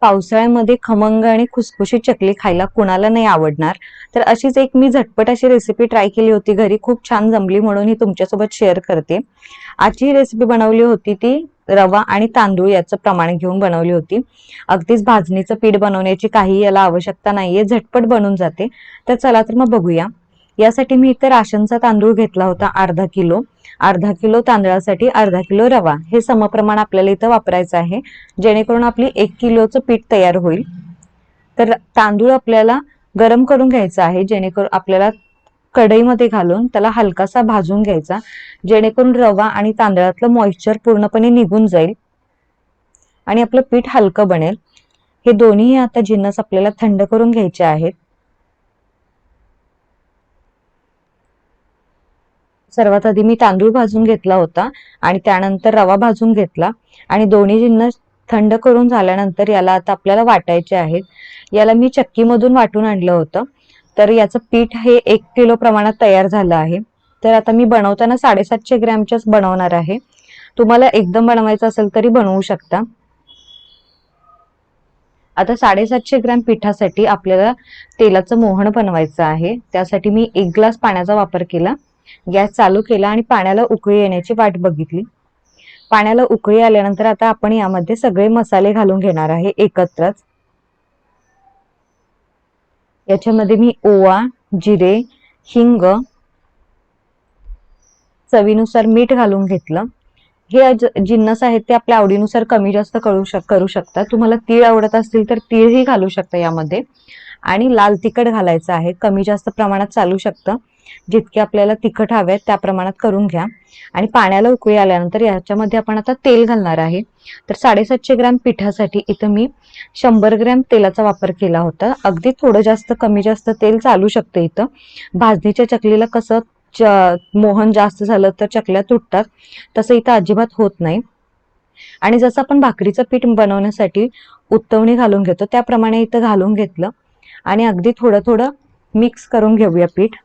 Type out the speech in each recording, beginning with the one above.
पावसाळ्यामध्ये खमंग आणि खुसखुशीत चकली खायला कुणाला नाही आवडणार? तर अशीच एक मी झटपट अशी रेसिपी ट्राय केली होती घरी. खूप छान जमली म्हणून ही तुमच्यासोबत शेअर करते. आजची रेसिपी बनवली होती ती रवा आणि तांदूळ याचं प्रमाण घेऊन बनवली होती. अगदीच भाजणीचं पीठ बनवण्याची काही याला आवश्यकता नाहीये. झटपट बनून जाते. तर चला तर मग बघूया. यासाठी मी इतर राशनचा तांदूळ घेतला होता अर्धा किलो. अर्धा किलो तांदळासाठी अर्धा किलो रवा. हे समप्रमाण आपल्याला इथं वापरायचं आहे. जेणेकरून आपली एक किलोचं पीठ तयार होईल. तर तांदूळ आपल्याला गरम करून घ्यायचा आहे. जेणेकरून आपल्याला कढईमध्ये घालून त्याला हलकासा भाजून घ्यायचा. जेणेकरून रवा आणि तांदळातलं मॉइश्चर पूर्णपणे निघून जाईल आणि आपलं पीठ हलकं बनेल. हे दोन्ही आता जिन्नस आपल्याला थंड करून घ्यायचे आहेत. सर्वात आधी मी तांदूळ भाजून घेतला होता आणि त्यानंतर रवा भाजून घेतला. आणि दोन्ही जिन्नस थंड करून झाल्यानंतर याला आता आपल्याला वाटायचे आहेत. याला मी चक्कीमधून वाटून आणलं होतं. तर याचं पीठ हे एक किलो प्रमाणात तयार झालं आहे. तर आता मी बनवताना साडेसातशे ग्रॅमच्याच बनवणार आहे. तुम्हाला एकदम बनवायचं असेल तरी बनवू शकता. आता साडेसातशे ग्रॅम पिठासाठी आपल्याला तेलाचं मोहन बनवायचं आहे. त्यासाठी मी एक ग्लास पाण्याचा वापर केला. गॅस चालू केला आणि पाण्याला उकळी येण्याची वाट बघितली. पाण्याला उकळी आल्यानंतर आता आपण यामध्ये सगळे मसाले घालून घेणार आहे एकत्रच. याच्यामध्ये मी ओवा जिरे हिंग चवीनुसार मीठ घालून घेतलं. हे जिन्नस आहेत ते आपल्या आवडीनुसार कमी जास्त करू शक करू शकता तुम्हाला तीळ आवडत असतील तर तीळही घालू शकता यामध्ये. आणि लाल तिखट घालायचं आहे. कमी जास्त प्रमाणात चालू शकतं. जितके आपल्याला तिखट हवे आहेत त्या प्रमाणात करून घ्या. आणि पाण्याला उकळी आल्यानंतर याच्यामध्ये आपण आता तेल घालणार आहे. तर साडेसातशे ग्रॅम पिठासाठी इथं मी शंभर ग्रॅम तेलाचा वापर केला होता. अगदी थोडं जास्त कमी जास्त तेल चालू शकतं इथं. भाजणीच्या चकलीला कसं मोहन जास्त झालं तर चकल्या तुटतात. तसं इथं अजिबात होत नाही. आणि जसं आपण भाकरीचं पीठ बनवण्यासाठी उत्तवणी घालून घेतो त्याप्रमाणे इथं घालून घेतलं. आणि अगदी थोडं थोडं मिक्स करून घेऊया पीठ.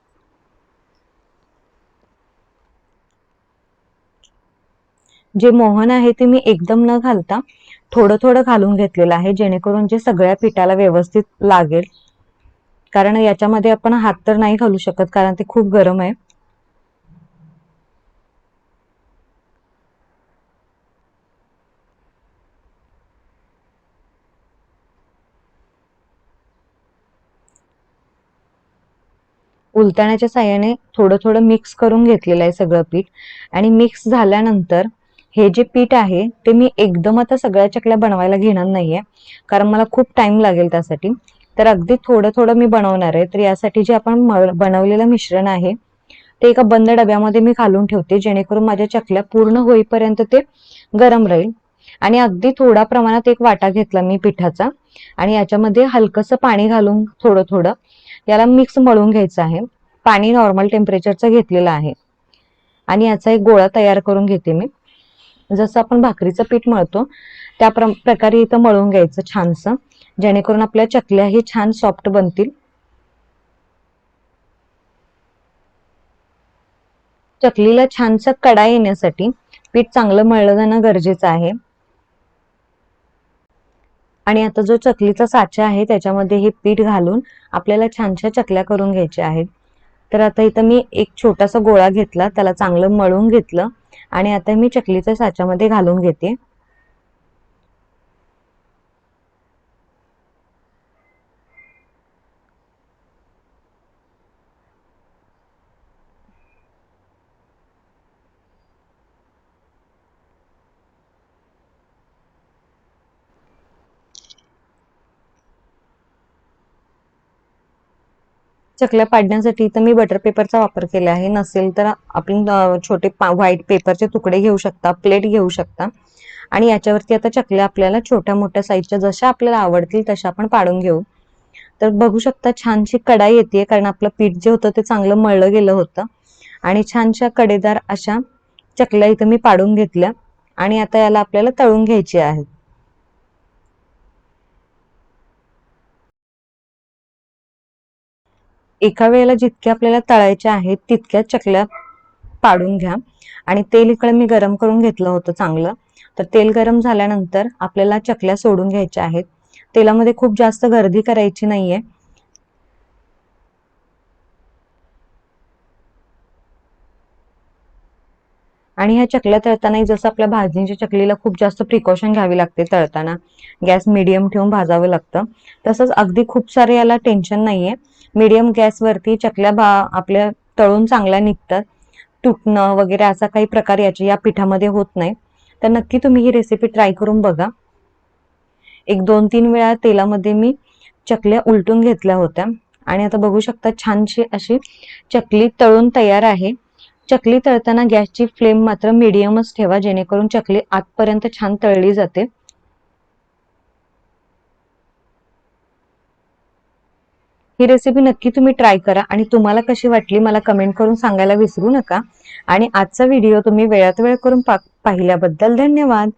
जे मोहन आहे ते मी एकदम न घालता थोडं थोडं घालून घेतलेलं आहे जेणेकरून जे सगळ्या पिठाला व्यवस्थित लागेल. कारण याच्यामध्ये आपण हात तर नाही घालू शकत कारण ते खूप गरम आहे. उलटण्याच्या साह्याने थोडं थोडं मिक्स करून घेतलेलं आहे सगळं पीठ. आणि मिक्स झाल्यानंतर हे जे पीठ आहे ते मी एकदम आता सगळ्या चकल्या बनवायला घेणार नाहीये. कारण मला खूप टाइम लागेल त्यासाठी. तर अगदी थोडं थोडं मी बनवणार आहे. तर यासाठी जे आपण मळ- बनवलेलं मिश्रण आहे ते एका बंद डब्यामध्ये मी घालून ठेवते जेणेकरून माझ्या चकल्या पूर्ण होईपर्यंत ते गरम राहील. आणि अगदी थोडा प्रमाणात एक वाटा घेतला मी पिठाचा. आणि याच्यामध्ये हलकंसं पाणी घालून थोडं थोडं. याला मिक्स मळून घ्यायचं आहे. पाणी नॉर्मल टेम्परेचरचं घेतलेलं आहे. आणि याचा एक गोळा तयार करून घेते मी. जसं आपण भाकरीचं पीठ मळतो त्या प्रकारे इथं मळून घ्यायचं छानसं. जेणेकरून आपल्या चकल्याही छान सॉफ्ट बनतील. चकलीला छानसा कडा येण्यासाठी पीठ चांगलं मळलं जाणं गरजेचं आहे. आणि आता जो चकलीचा साचा आहे त्याच्यामध्ये हे पीठ घालून आपल्याला छानशा चकल्या करून घ्यायच्या आहेत. तर आता इथं मी एक छोटासा गोळा घेतला त्याला चांगलं मळून घेतलं. आणि आता मी चकलीच्या साच्यामध्ये घालून घेते. चकल्या पाडण्यासाठी तर मी बटर पेपरचा वापर केला आहे. नसेल तर आपण छोटे व्हाईट पेपरचे तुकडे घेऊ शकता प्लेट घेऊ शकता. आणि याच्यावरती आता चकल्या आपल्याला छोट्या मोठ्या साईजच्या जशा आपल्याला आवडतील तशा आपण पाडून घेऊ. तर बघू शकता छानशी कढाई येते कारण आपलं पीठ जे होतं ते चांगलं मळलं गेलं होतं. आणि छानशा कडेदार अशा चकल्या इथं मी पाडून घेतल्या. आणि आता याला आपल्याला तळून घ्यायची आहेत एका वेळेला जितक्या आपल्याला तळायच्या आहेत तितक्या चकल्या पाडून घ्या. आणि तेल इकडे मी गरम करून घेतलं होतं चांगलं. तर तेल गरम झाल्यानंतर आपल्याला चकल्या सोडून घ्यायच्या आहेत. तेलामध्ये खूप जास्त गर्दी करायची नाहीये. आणि ह्या चकल्या तळताना जसं आपल्या भाजणीच्या चकलीला खूप जास्त प्रिकॉशन घ्यावी लागते तळताना. गॅस मिडियम ठेवून भाजावं लागतं. तसंच अगदी खूप सारे याला टेन्शन नाहीये. मिडियम गॅसवरती चकल्या भा आपल्या तळून चांगल्या निघतात. तुटणं वगैरे असा काही प्रकार याच्या या पिठामध्ये होत नाही. तर नक्की तुम्ही ही रेसिपी ट्राय करून बघा. एक दोन तीन वेळा तेलामध्ये मी चकल्या उलटून घेतल्या होत्या. आणि आता बघू शकता छानशी अशी चकली तळून तयार आहे. चकली तळताना गॅसची फ्लेम मात्र मिडियमच ठेवा जेणेकरून चकली आतपर्यंत छान तळली जाते. ही रेसिपी नक्की तुम्ही ट्राय करा आणि तुम्हाला कशी वाटली मला कमेंट करून सांगायला विसरू नका. आणि आजचा व्हिडिओ तुम्ही वेळात वेळ करून पा- पाहिल्याबद्दल धन्यवाद.